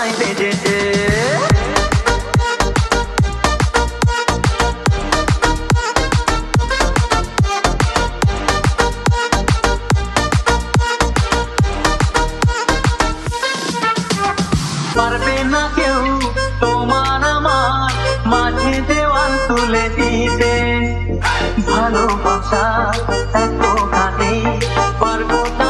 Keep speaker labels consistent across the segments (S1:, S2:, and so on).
S1: আমায় বেজেছে eh? পারবে না ভালোবাসা এত পারব না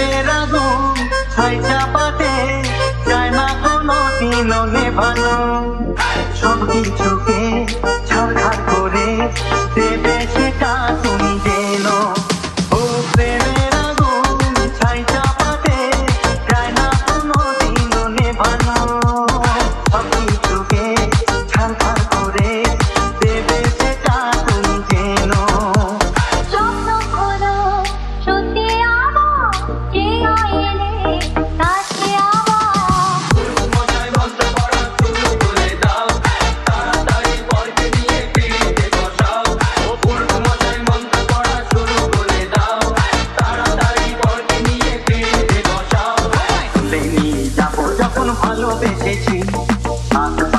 S1: প্রেমের আগুন ছয়টা পাতে যায় না কোনো দিনও নেভানো সব কিছুকে ছাড়া করে দেবে catchy.